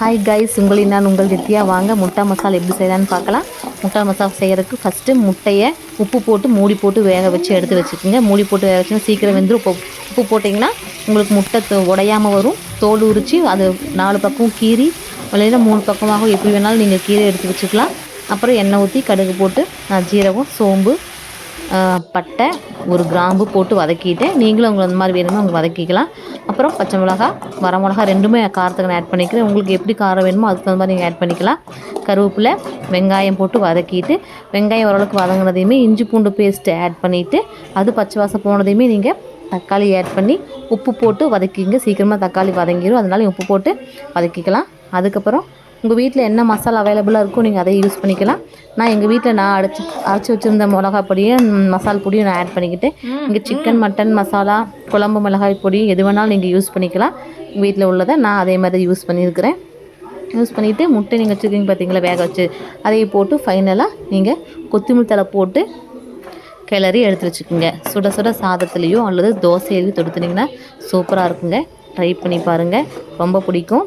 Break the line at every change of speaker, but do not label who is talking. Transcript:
Hi guys உங்களை நான் உங்கள் வித்தியா வாங்க முட்டை மசாலா எப்படி செய்யலான்னு பார்க்கலாம். முட்டை மசாலா செய்கிறதுக்கு ஃபஸ்ட்டு முட்டையை உப்பு போட்டு மூடி போட்டு வேக வச்சு எடுத்து வச்சுக்கோங்க. மூடி போட்டு வேக வச்சுன்னா சீக்கிரம் வெந்துடும் உப்பு உப்பு போட்டிங்கன்னா உங்களுக்கு முட்டை தோ- வரும். தோல் உரித்து அது நாலு பக்கம் கீறி இல்லைன்னா மூணு பக்கமாக எப்படி வேணாலும் நீங்கள் கீரை எடுத்து வச்சுக்கலாம். அப்புறம் எண்ணெய் ஊற்றி கடுகு போட்டு நான் ஜீரகம் சோம்பு பட்டை ஒரு கிராம்பு போட்டு வதக்கிட்டு நீங்களும் உங்களுக்கு அந்த மாதிரி வேணுமோ உங்களுக்கு வதக்கிக்கலாம். அப்புறம் பச்சை மிளகா வர மிளகா ரெண்டுமே காரத்துக்கு நான் ஆட் பண்ணிக்கிறேன். உங்களுக்கு எப்படி காரம் வேணுமோ அதுக்கு தகுந்த மாதிரி நீங்கள் ஆட் பண்ணிக்கலாம். கருவேப்பிலை வெங்காயம் போட்டு வதக்கிட்டு வெங்காயம் ஓரளவுக்கு வதங்கினதையுமே இஞ்சி பூண்டு பேஸ்ட்டு ஆட் பண்ணிவிட்டு அது பச்சை வாசம் போனதையுமே நீங்கள் தக்காளி ஆட் பண்ணி உப்பு போட்டு வதக்கிங்க. சீக்கிரமாக தக்காளி வதங்கிடும் அதனால உப்பு போட்டு வதக்கிக்கலாம். அதுக்கப்புறம் உங்கள் வீட்டில் என்ன மசாலா அவைலபிளாக இருக்கோ நீங்கள் அதை யூஸ் பண்ணிக்கலாம். நான் எங்கள் வீட்டில் நான் அரைச்சி அரைச்சி வச்சுருந்த மிளகா பொடியும் மசால் பொடியும் நான் ஆட் பண்ணிக்கிட்டேன். இங்கே சிக்கன் மட்டன் மசாலா குழம்பு மிளகாய் பொடி எது வேணாலும் நீங்கள் யூஸ் பண்ணிக்கலாம். வீட்டில் உள்ளதை நான் அதே மாதிரி யூஸ் பண்ணியிருக்கிறேன். யூஸ் பண்ணிவிட்டு முட்டை நீங்கள் வச்சுருக்கீங்க பார்த்தீங்களா வேக வச்சு அதையும் போட்டு ஃபைனலாக நீங்கள் கொத்தமல்லி தழை போட்டு கிளறி எடுத்து வச்சுக்கோங்க. சுட சுட சாதத்துலேயோ அல்லது தோசையிலையும் தொடுத்துனீங்கன்னா சூப்பராக இருக்குங்க. ட்ரை பண்ணி பாருங்கள் ரொம்ப பிடிக்கும்.